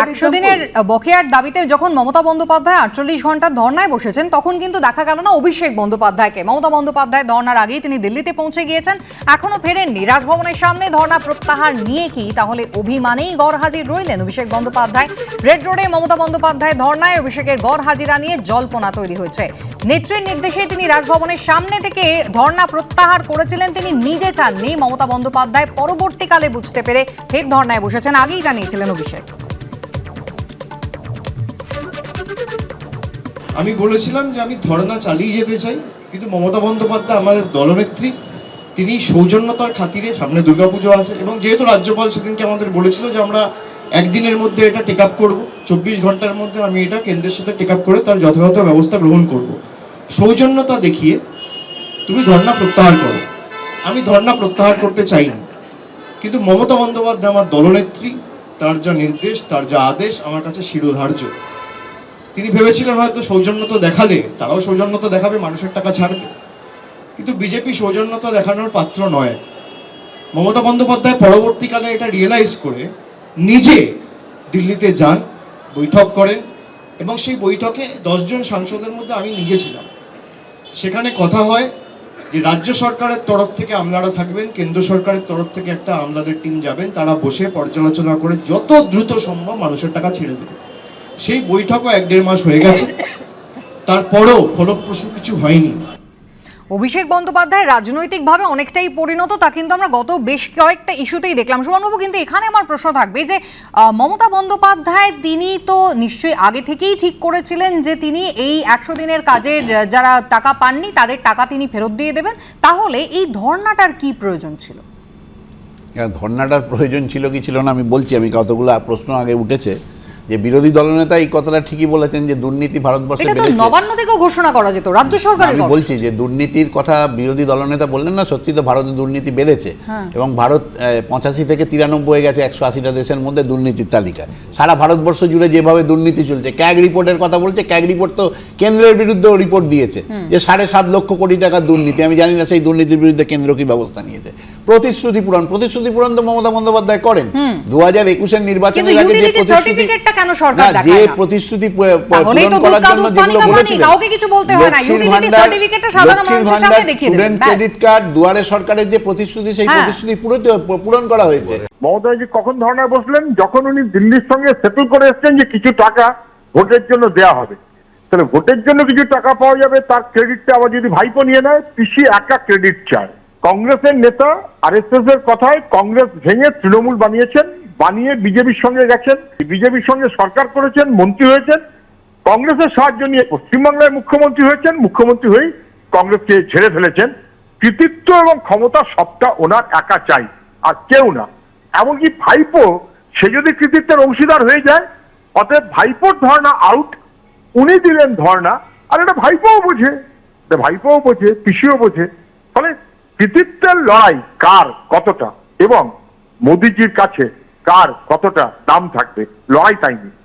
একশো দিনের বকেয়ার দাবিতে যখন মমতা বন্দ্যোপাধ্যায় আটচল্লিশ ঘণ্টার ধর্নায় বসেছেন তখন কিন্তু দেখা গেল না অভিষেক বন্দ্যোপাধ্যায়কে। মমতা বন্দ্যোপাধ্যায় ধর্নার আগেই তিনি দিল্লিতে পৌঁছে গিয়েছেন এখনও ফেরেননি। রাজভবনের সামনে ধর্না প্রত্যাহার নিয়ে কি? তাহলে অভিমানেই গড় হাজির রইলেন অভিষেক বন্দ্যোপাধ্যায়। রেড রোডে মমতা বন্দ্যোপাধ্যায় ধর্নায় অভিষেকের গড় হাজিরা নিয়ে জল্পনা তৈরি হয়েছে। নেত্রীর নির্দেশে তিনি রাজভবনের সামনে থেকে ধর্না প্রত্যাহার করেছিলেন তিনি নিজে চাননি। মমতা বন্দ্যোপাধ্যায় পরবর্তীকালে বুঝতে পেরে ফের ধর্নায় বসেছেন আগেই জানিয়েছিলেন অভিষেক। আমি বলেছিলাম যে আমি ধর্ণা চালিয়ে যেতে চাই, কিন্তু মমতা বন্দ্যোপাধ্যায় আমার দলনেত্রী, তিনি সৌজন্যতার খাতিরে সামনে দুর্গাপুজো আছে, এবং যেহেতু রাজ্যপাল সেদিনকে আমাদের বলেছিল যে আমরা একদিনের মধ্যে এটা টেক আপ করব, চব্বিশ ঘণ্টার মধ্যে আমি এটা কেন্দ্রের সাথে টেক আপ করে তার যথাযথ ব্যবস্থা গ্রহণ করব। সৌজন্যতা দেখিয়ে তুমি ধর্ণা প্রত্যাহার করো। আমি ধর্ণা প্রত্যাহার করতে চাই না। কিন্তু মমতা বন্দ্যোপাধ্যায় আমার দলনেত্রী, তার যা নির্দেশ, তার যা আদেশ, আমার কাছে শিরোধার্য। তিনি ভেবেছিলেন হয়তো সৌজন্যতা দেখালে, তারাও সৌজন্যতা দেখাবে, মানুষের টাকা ছাড়বে। কিন্তু বিজেপি সৌজন্যতা দেখানোর পাত্র নয়। মমতা বন্দ্যোপাধ্যায় পরবর্তীকালে এটা রিয়েলাইজ করে নিজে দিল্লিতে যান, বৈঠক করেন, এবং সেই বৈঠকে দশজন সাংসদের মধ্যে আমি নিজে ছিলাম। সেখানে কথা হয় যে রাজ্য সরকারের তরফ থেকে আমলারা থাকবেন, কেন্দ্র সরকারের তরফ থেকে একটা আমলাদের টিম যাবেন, তারা বসে পর্যালোচনা করে যত দ্রুত সম্ভব মানুষের টাকা ছেড়ে দেবে সেই বৈঠকও এক দেড় মাস হয়ে গেছে। তারপরও ফলপ্রসূ কিছু হয়নি। অভিষেক বন্দ্যোপাধ্যায় রাজনৈতিকভাবে অনেকটাই পরিণত তা কিন্তু আমরা গত বেশ কয়েকটা ইস্যুতেই দেখলাম। সুমনবাবু কিন্তু এখানে আমার প্রশ্ন থাকবে যে মমতা বন্দ্যোপাধ্যায় তিনি তো নিশ্চয়ই আগে থেকেই ঠিক করেছিলেন যে তিনি এই একশো দিনের কাজের যারা টাকা পাননি তাদের টাকা তিনি ফেরত দিয়ে দেবেন। তাহলে এই ধর্নাটার কি প্রয়োজন ছিল? হ্যাঁ, ধর্নাটার প্রয়োজন ছিল কি ছিল না আমি বলছি। আমি কতগুলো প্রশ্ন আগে উঠেছে। যে বিরোধী দলনেতা এই কথাটা ঠিকই বলেছেন যে দুর্নীতি ভারতবর্ষে এটা তো নবান্ন থেকেও ঘোষণা করা যেত রাজ্য সরকারের আমি বলছি যে দুর্নীতির কথা বিরোধী দলনেতা বললেন না সত্যি তো ভারতে দুর্নীতি বেড়েছে। এবং ভারত পঁচাশি থেকে তিরানব্বই গেছে একশো আশিটা দেশের মধ্যে দুর্নীতির তালিকায় সারা ভারতবর্ষ জুড়ে যেভাবে দুর্নীতি চলছে ক্যাগ রিপোর্টের কথা বলছে ক্যাগ রিপোর্ট তো কেন্দ্রের বিরুদ্ধেও রিপোর্ট দিয়েছে যে সাড়ে সাত লক্ষ কোটি টাকার দুর্নীতি। আমি জানি না সেই দুর্নীতির বিরুদ্ধে কেন্দ্র কি ব্যবস্থা নিয়েছে। প্রতিশ্রুতি পূরণ প্রতিশ্রুতি পূরণ তো মমতা বন্দ্যোপাধ্যায় করেন। দু হাজার একুশের নির্বাচনের আগে যে প্রতিশ্রুতি কেন সরকার না, যে প্রতিশ্রুতি পূরণ করার জন্য যেগুলো কাউকে কিছু বলতে হয় না, লক্ষ্মীর utility সাধারণ মানুষের সামনে দেখিয়ে দেবেন, স্টুডেন্ট ক্রেডিট কার্ড দুয়ারে সরকারের যে প্রতিশ্রুতি সেই হ্যাঁ। প্রতিশ্রুতি পুরো- পূরণ করা হয়েছে। মমতাজি কখন ধর্নায় বসলেন? যখন উনি দিল্লির সঙ্গে সেটেল করে এসছেন যে কিছু টাকা ভোটের জন্য দেয়া হবে। তাহলে ভোটের জন্য কিছু টাকা পাওয়া যাবে তার ক্রেডিটটা আবার যদি ভাইপো নিয়ে নেয় পিসি একা ক্রেডিট চায়। কংগ্রেসের নেতা আর এর কথায় কংগ্রেস ভেঙে তৃণমূল বানিয়েছেন। বানিয়ে বিজেপির সঙ্গে গেছেন, বিজেপির সঙ্গে সরকার করেছেন, মন্ত্রী হয়েছেন, কংগ্রেসের সাহায্য নিয়ে পশ্চিমবাংলায় মুখ্যমন্ত্রী হয়েছেন, মুখ্যমন্ত্রী হয়েই কংগ্রেসকে ছেড়ে ফেলেছেন। কৃতিত্ব এবং ক্ষমতা সবটা ওনার একা চাই, আর কেউ না। এমনকি ভাইপো, সে যদি কৃতিত্বের অংশীদার হয়ে যায়, অতএব ভাইপোর ধর্ণা আউট উনি দিলেন ধর্ণা, আর এটা ভাইপোও বোঝে। ভাইপোও বোঝে, পিসিও বোঝে। ফলে কৃতিত্বের লড়াই কার, কতটা? এবং মোদিজির কাছে কার কতটা দাম থাকবে? লড়াই তাই নিয়ে